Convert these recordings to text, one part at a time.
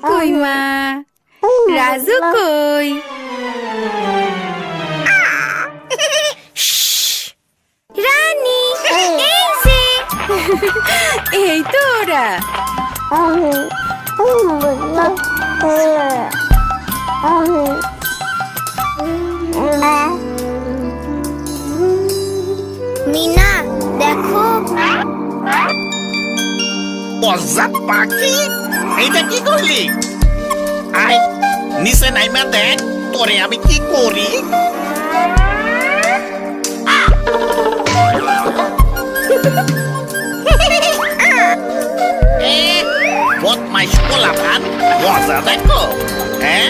কই মা রাজু কই রানী এই যে বজ্জাত পাখি? এইটা কি করলি? আয়, নিচে নাইমা দেখ, তোরে আমি কি করি? মজা হ্যাঁ?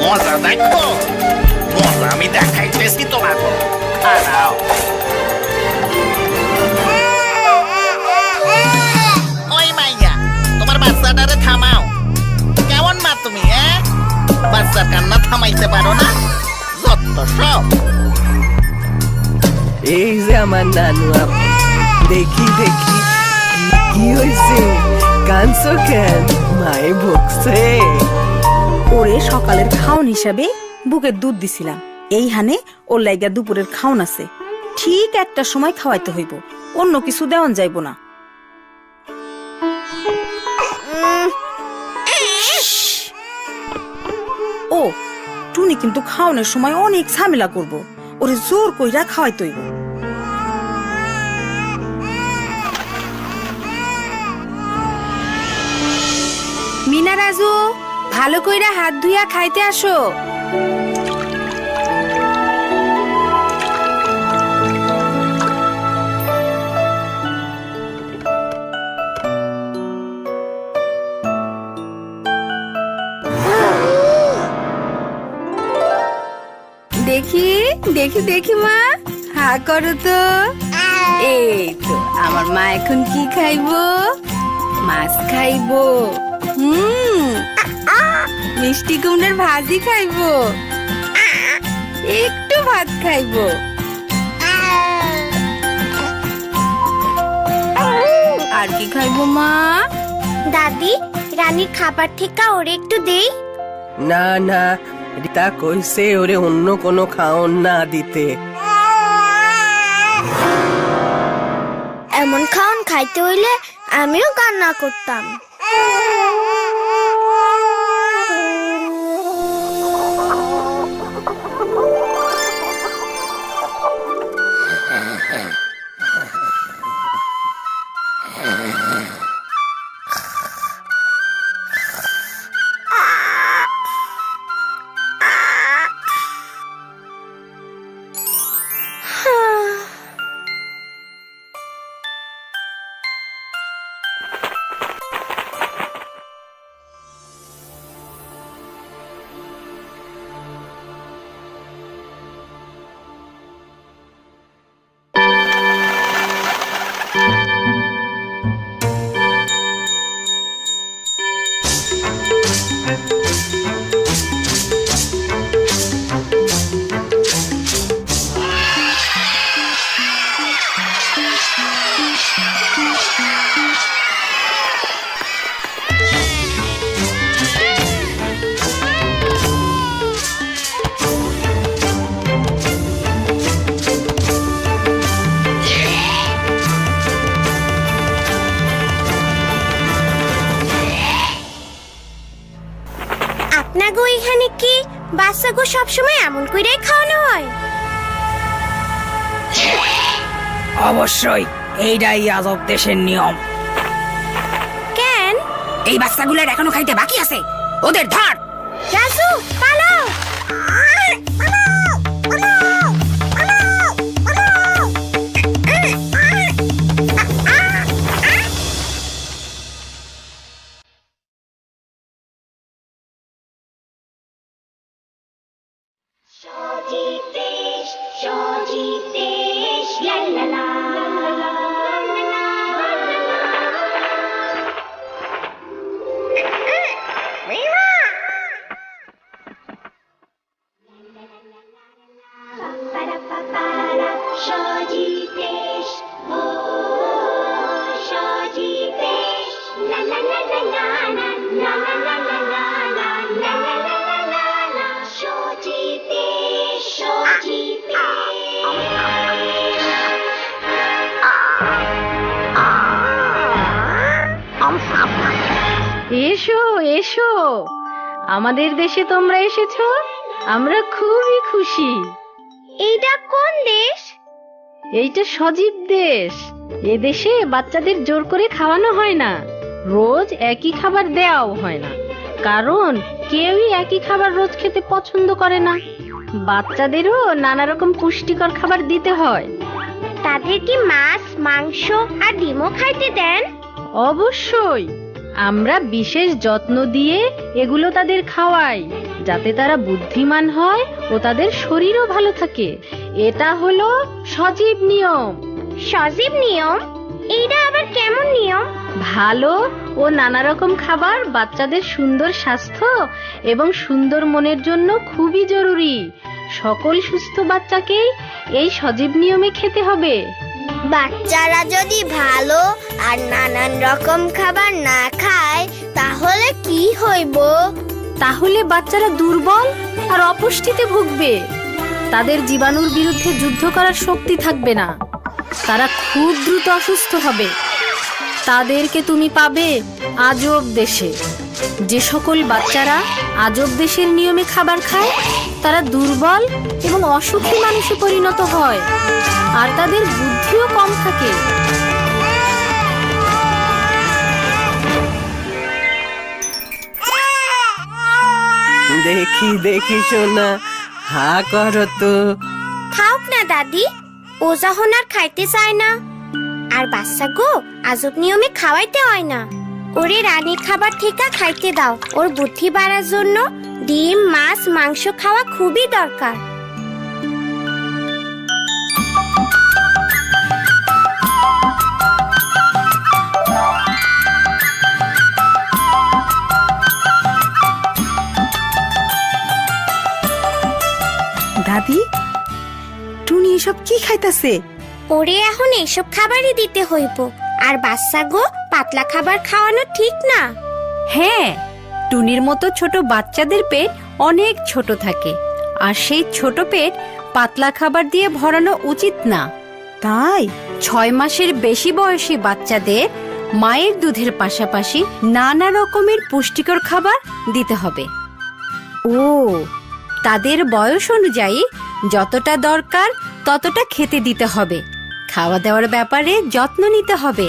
মজা দেখো, মজা আমি দেখাইতেছি তোমাকে। খারাও আমার নানু দেখি দেখি, কি হয়েছে কানছো কেন? মায়ে বকছে। ওরে সকালের খাওন হিসাবে বুকের দুধ দিছিলাম। এই হানে ওর লাইগা দুপুরের খাওন আছে। ঠিক একটা সময় খাওয়াইতে হইব। অন্য কিছু দেওয়ান যাইব না। ও, টুনি কিন্তু খাওনের সময় অনেক ঝামেলা করব। ওরে জোর কইরা খাওয়াইতে হইব। মিনা রাজু? ভালো কইরা হাত ধুইয়া খাইতে আসো। দেখি দেখি দেখি মা। হা করো তো। এই তো, আমার মা এখন কি খাইবো? মাছ খাইবো। মিষ্টি কুমড়ার ভাজি খাইবো। একটু ভাত খাইবো। আর কি খাইবো মা? দাদি রানীর খাবার থেকে ওরে একটু দেই। না না রিতা কইছে ওরে অন্য কোনো খাওন না দিতে। এমন খাওন খাইতে হইলে আমিও কান্না করতাম। বাচ্চাগো সবসময় এমন কইরাই খাওয়ানো হয়। অবশ্যই এইটাই আজব দেশের নিয়ম। কেন? এই বাচ্চাগুলোর এখনও খাইতে বাকি আছে। ওদের ধর! রাজু এসো এসো। আমাদের দেশে তোমরা এসেছ আমরা খুবই খুশি। এইটা কোন দেশ? এইটা সজীব দেশ। এ দেশে বাচ্চাদের জোর করে খাওয়ানো হয় না। রোজ একই খাবার দেওয়াও হয় না। কারণ কেউই একই খাবার রোজ খেতে পছন্দ করে না। বাচ্চাদেরও নানা রকম পুষ্টিকর খাবার দিতে হয়। তাদের কি মাছ মাংস আর ডিমও খাইতে দেন? অবশ্যই। আমরা বিশেষ যত্ন দিয়ে এগুলো তাদের খাওয়াই যাতে তারা বুদ্ধিমান হয় ও তাদের শরীরও ভালো থাকে। এটা হলো সজীব নিয়ম। সজীব নিয়ম? এইটা আবার কেমন নিয়ম? ভালো ও নানা রকম খাবার বাচ্চাদের সুন্দর স্বাস্থ্য এবং সুন্দর মনের জন্য খুবই জরুরি। সকল সুস্থ বাচ্চাকেই এই সজীব নিয়মে খেতে হবে। বাচ্চারা যদি ভালো আর নানান রকম খাবার না খায়, তাহলে কি হইব? তাহলে বাচ্চারা দুর্বল আর অপুষ্টিতে ভুগবে। তাদের জীবাণুর বিরুদ্ধে যুদ্ধ করার শক্তি থাকবে না। তারা খুব দ্রুত অসুস্থ হবে। তাদেরকে তুমি পাবে আজব দেশে। যে সকল বাচ্চারা আজব দেশের নিয়মে খাবার খায়, তারা দুর্বল এবং অসুখী মানুষে পরিণত হয়। আর তাদের বুদ্ধিও কম থাকে। দেখি দেখি সোনা হা করো তো। খাওক না, দাদি। ও যখন আর খাইতে চায় না। আর বাচ্চা গো আজব নিয়মে খাওয়াইতে হয় না। ওরে রানীর খাবার থেকে খাইতে দাও। ওর বুদ্ধি বাড়ার জন্য ডিম, মাছ, মাংস খাওয়া খুবই দরকার। দাদি টুনি এসব কি খাইতাছে? ওরে এখন এসব খাবারই দিতে হইব। আর বাচ্চা গো পাতলা খাবার খাওয়ানো ঠিক না। হ্যাঁ টুনির মতো ছোট বাচ্চাদের পেট অনেক ছোট থাকে। আর সেই ছোট পেট পাতলা খাবার দিয়ে ভরানো উচিত না। তাই? ছয় মাসের বেশি বয়সী বাচ্চাদের মায়ের দুধের পাশাপাশি নানা রকমের পুষ্টিকর খাবার দিতে হবে। ও তাদের বয়স অনুযায়ী যতটা দরকার ততটা খেতে দিতে হবে। খাওয়া দাওয়ার ব্যাপারে যত্ন নিতে হবে।